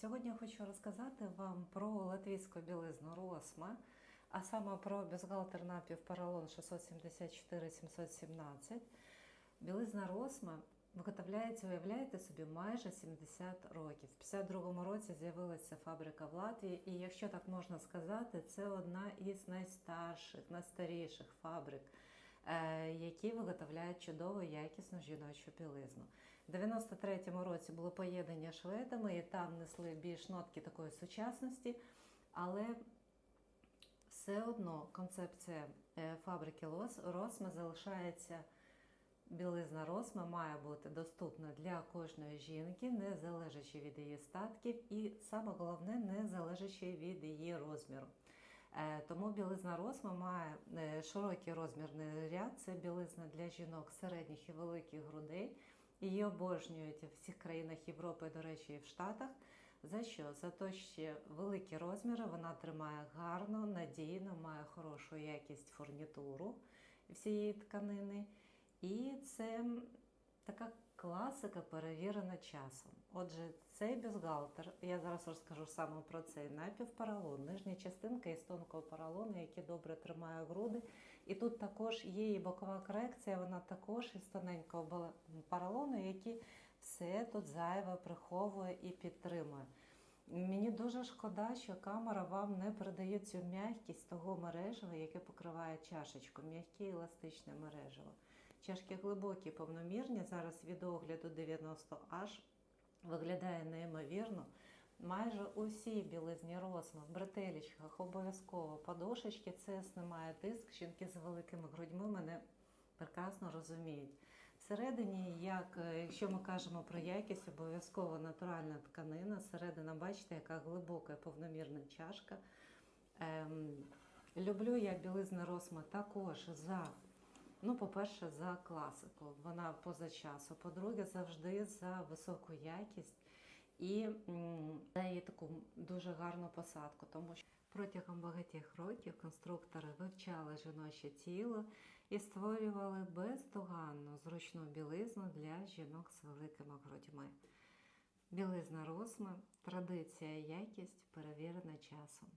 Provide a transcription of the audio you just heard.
Сьогодні хочу розказати вам про латвійську білизну Росма, а саме про бюстгальтер напівпаралон 674-717. Білизна Росма виготовляється, уявляєте собі, майже 70 років. В 52-му році з'явилася фабрика в Латвії, і якщо так можна сказати, це одна із найстарших, найстаріших фабрик. Е, Які виготовляють чудову якісну жіночу білизну. У 93-му році було поєднання шведами, і там несли більш нотки такої сучасності, але все одно концепція е, фабрики Росма залишається. Білизна Росма має бути доступна для кожної жінки, не залежачи від її статків, і саме головне, не залежачи від її розміру. Е, Тому білизна Росма має е, широкий розмірний ряд. Це білизна для жінок середніх і великих грудей. Її обожнюють в всіх країнах Європи, до речі, і в Штатах. За що? За те, що великі розміри вона тримає гарно, надійно, має хорошу якість фурнітуру всієї тканини. І це така класика, перевірена часом. Отже, цей бюстгальтер, я зараз розкажу саме про цей напівпаралон, нижня частинка із тонкого поролону, який добре тримає груди. І тут також є і бокова корекція, вона також із тоненького поролону, який все тут зайве приховує і підтримує. Мені дуже шкода, що камера вам не передає цю м'якість того мережева, яке покриває чашечку, м'яке еластичне мережево. Чашки глибокі, повномірні. Зараз від огляду 90H виглядає неймовірно. Майже усі білизні росми в бретелічках обов'язково подошечки, це знімає тиск. Жінки з великими грудьми мене прекрасно розуміють. Всередині, як е, якщо ми кажемо про якість, обов'язково натуральна тканина. Середина, бачите, яка глибока повномірна чашка. Ем, люблю я білизна Росма також за, ну, по-перше, за класику. Вона поза часу. По-друге, завжди за високу якість і її таку дуже гарну посадку, тому що протягом багатьох років конструктори вивчали жіноче тіло і створювали бездоганну зручну білизну для жінок з великими грудьми. Білизна Росма, традиція, якість перевірена часом.